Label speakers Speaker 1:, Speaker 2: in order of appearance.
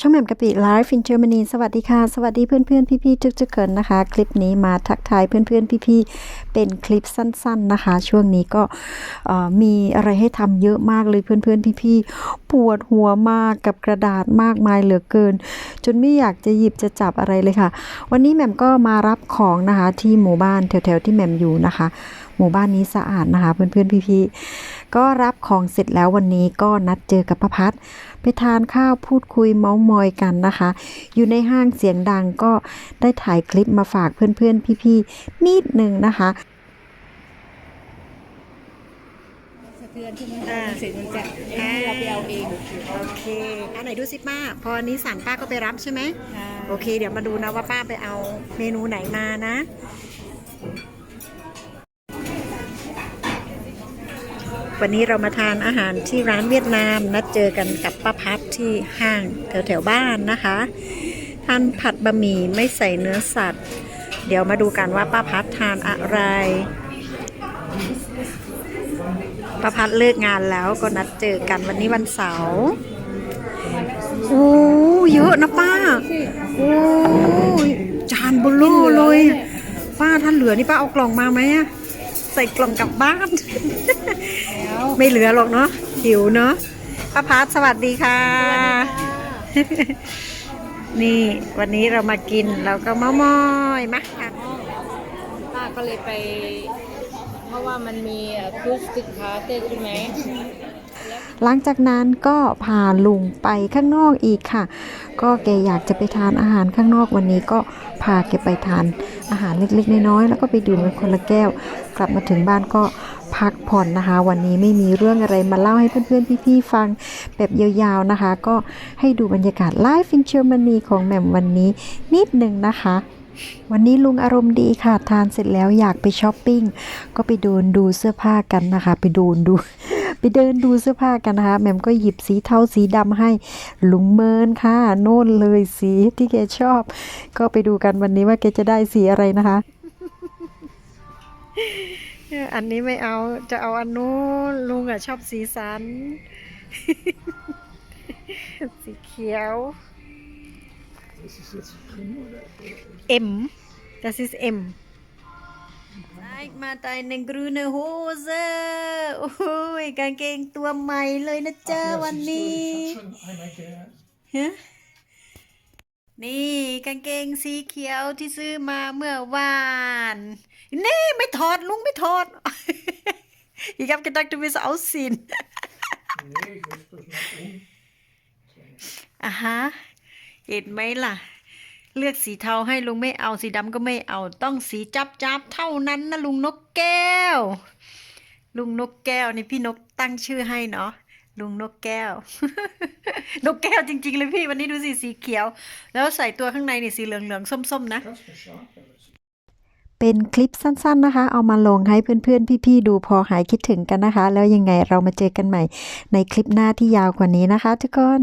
Speaker 1: ช่องแหม่มกะปิไลฟ์ฟินเจอร์มนีสวัสดีค่ะ สวัสดีเพื่อนๆพี่ๆทุกๆคนนะคะ คลิปนี้มาทักทายเพื่อนๆพี่ๆเป็นคลิปสั้น ๆนะคะ ช่วงนี้ก็มีอะไรให้ทำเยอะมากเลยเพื่อนๆพี่ๆปวดหัวมากกับกระดาษมากมายเหลือเกิน จนไม่อยากจะหยิบจะจับอะไรเลยค่ะ วันนี้แหม่มก็มารับของนะคะที่หมู่บ้านแถวๆที่แหม่มอยู่นะคะ หมู่บ้านนี้สะอาดนะคะ เพื่อนๆพี่ๆ ก็รับของเสร็จแล้ววันนี้ก็นัดเจอกับป้าพัดไปทานข้าวพูดคุยเมาส์มอยกันนะคะ อยู่ในห้างเสียงดังก็ได้ถ่ายคลิปมาฝากเพื่อนๆ พี่ๆ นิดหนึ่งนะคะ
Speaker 2: สะเทือนใช่ไหมคะเสร็จมันจะให้เราไปเอาเอง
Speaker 1: โอเคอันไหนดูสิป้า พออันนี้สั่งป้าก็ไปรับใช่ไหมโอเค เดี๋ยวมาดูนะว่าป้าไปเอาเมนูไหนมานะ วันนี้เรามาทานอาหารที่ร้านเวียดนาม นัดเจอกันกับป้าพัดที่ห้างแถวแถวๆบ้านนะคะทานผัดบะหมี่ไม่ใส่เนื้อสัตว์ เดี๋ยวมาดูกันว่าป้าพัดทานอะไรป้าพัดเลิกงานแล้วก็นัดเจอกันวันนี้วันเสาร์โอ้เยอะนะป้าโอ้ยจานเบลูเลย ป้าท่านเหลือนี่ป้าเอากล่องมาไหมอะ ใส่กล่องกลับบ้าน ไม่เหลือหรอกเนาะหิวเนาะป้าพัดสวัสดีค่ะ นี่วันนี้เรามากินเราก็เมามอยมาค่ะ
Speaker 2: ป้าก็เลยไป เพราะว่ามันมีคูสติกพาเต้ใช่ไหม
Speaker 1: หลังจากนั้นก็พาลุงไปข้างนอกอีกค่ะ ก็แกอยากจะไปทานอาหารข้างนอกวันนี้ก็พาแกไปทาน อาหารเล็กๆน้อยๆแล้วก็ไปดื่มกันคนละแก้ว กลับมาถึงบ้านก็พักผ่อนนะคะ วันนี้ไม่มีเรื่องอะไรมาเล่าให้เพื่อนๆพี่ๆฟังแบบยาวๆนะคะ ก็ให้ดูบรรยากาศไลฟ์ฟินเชอร์มันนีของแหม่มวันนี้นิดหนึ่งนะคะวันนี้ลุงอารมณ์ดีค่ะ ทานเสร็จแล้วอยากไปช้อปปิ้ง ก็ไปเดินดูเสื้อผ้ากันนะคะ ไปดูดู ไปเดินดูเสื้อผ้ากันนะคะแหม่มก็หยิบสีเทาสีดำให้ลุงเมินค่ะ โน่นเลยสีที่แกชอบ ก็ไปดูกันวันนี้ว่าแกจะได้สีอะไรนะคะ อันนี้ไม่เอาจะเอาอันนู้นลุงอะชอบสีสัน สีเขียว M das ist M Zeig mal deine grüne Hose โอ้ยกางเกงตัวใหม่เลยนะเจ้าวันนี้ฮะ นี่กางเกงสีเขียวที่ซื้อมาเมื่อวาน นี่ไม่ถอดลุงไม่ถอด Ich hab gedacht, du willst ausziehen.
Speaker 3: Nee, ich muss das noch um.
Speaker 1: อะฮะเห็นไหมล่ะ เลือกสีเทาให้ลุงไม่เอาสีดำก็ไม่เอา ต้องสีจับจับๆเท่านั้นนะลุงนกแก้ว ลุงนกแก้วนี่พี่นกตั้งชื่อให้เนาะ ลุงนกแก้ว นกแก้วจริง ๆ เลยพี่วันนี้ดูสิสีเขียว แล้วใส่ตัวข้างในนี่สีเหลือง ๆ ส้ม ๆ นะ เป็นคลิปสั้น ๆนะคะ เอามาลงให้เพื่อน ๆ พี่ๆดูพอหายคิดถึงกันนะคะ แล้วยังไงเรามาเจอกันใหม่ในคลิปหน้าที่ยาวกว่านี้นะคะ ทุกคน